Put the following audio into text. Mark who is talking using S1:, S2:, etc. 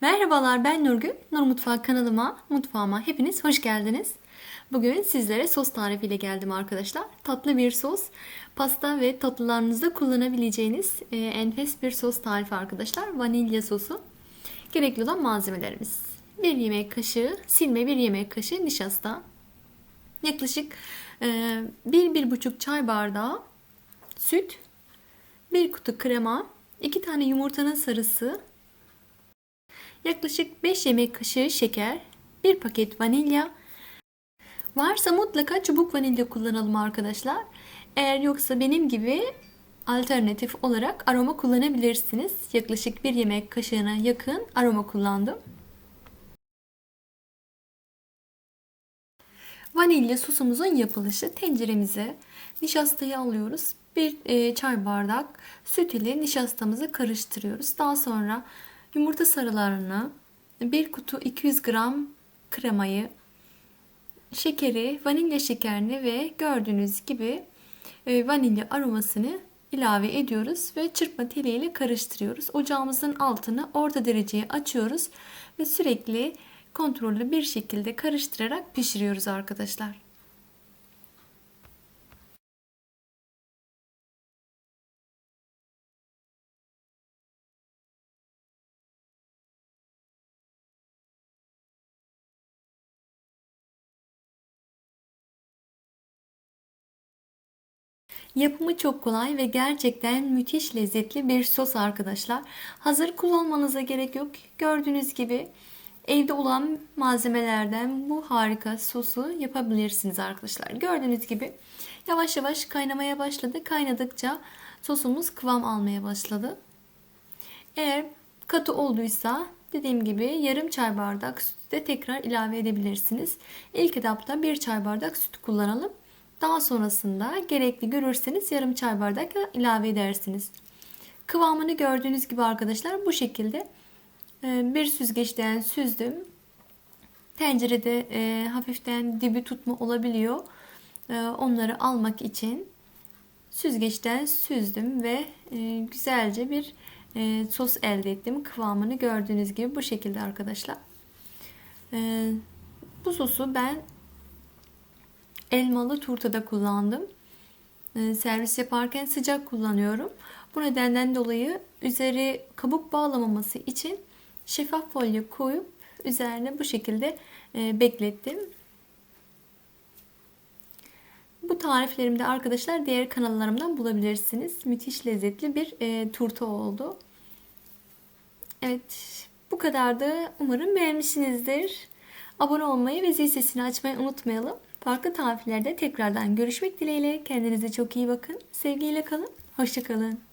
S1: Merhabalar ben Nurgül. Nur Mutfağı kanalıma, mutfağıma hepiniz hoş geldiniz. Bugün sizlere sos tarifiyle geldim arkadaşlar. Tatlı bir sos. Pasta ve tatlılarınızda kullanabileceğiniz e, enfes bir sos tarifi arkadaşlar. Vanilya sosu. Gerekli olan malzemelerimiz. 1 yemek kaşığı silme, 1 yemek kaşığı nişasta. Yaklaşık 1-1,5 çay bardağı süt, 1 kutu krema, 2 tane yumurtanın sarısı, yaklaşık 5 yemek kaşığı şeker, 1 paket vanilya. Varsa mutlaka çubuk vanilya kullanalım arkadaşlar. Eğer yoksa benim gibi alternatif olarak aroma kullanabilirsiniz. Yaklaşık 1 yemek kaşığına yakın aroma kullandım. Vanilya sosumuzun yapılışı tenceremize nişastayı alıyoruz. Bir e, çay bardak süt ile nişastamızı karıştırıyoruz. Daha sonra yumurta sarılarını, bir kutu 200 gram kremayı, şekeri, vanilya şekerini ve gördüğünüz gibi e, vanilya aromasını ilave ediyoruz ve çırpma teliyle karıştırıyoruz. Ocağımızın altını orta dereceye açıyoruz ve sürekli kontrollü bir şekilde karıştırarak pişiriyoruz arkadaşlar. Yapımı çok kolay ve gerçekten müthiş lezzetli bir sos arkadaşlar. Hazır kullanmanıza gerek yok. Gördüğünüz gibi evde olan malzemelerden bu harika sosu yapabilirsiniz arkadaşlar. Gördüğünüz gibi yavaş yavaş kaynamaya başladı. Kaynadıkça sosumuz kıvam almaya başladı. Eğer katı olduysa dediğim gibi yarım çay bardak sütü de tekrar ilave edebilirsiniz. İlk etapta bir çay bardak süt kullanalım. Daha sonrasında gerekli görürseniz yarım çay bardak ilave edersiniz. Kıvamını gördüğünüz gibi arkadaşlar bu şekilde ee, bir süzgeçten süzdüm. Tencerede e, hafiften dibi tutma olabiliyor. E, onları almak için süzgeçten süzdüm ve e, güzelce bir e, sos elde ettim. Kıvamını gördüğünüz gibi bu şekilde arkadaşlar. E, bu sosu ben elmalı turtada kullandım. E, servis yaparken sıcak kullanıyorum. Bu nedenden dolayı üzeri kabuk bağlamaması için şeffaf folyo koyup üzerine bu şekilde e, beklettim. Bu tariflerimde arkadaşlar diğer kanallarımdan bulabilirsiniz. Müthiş lezzetli bir e, turta oldu. Evet bu kadardı. Umarım beğenmişsinizdir. Abone olmayı ve zil sesini açmayı unutmayalım. Farklı tariflerde tekrardan görüşmek dileğiyle. Kendinize çok iyi bakın. Sevgiyle kalın. Hoşçakalın.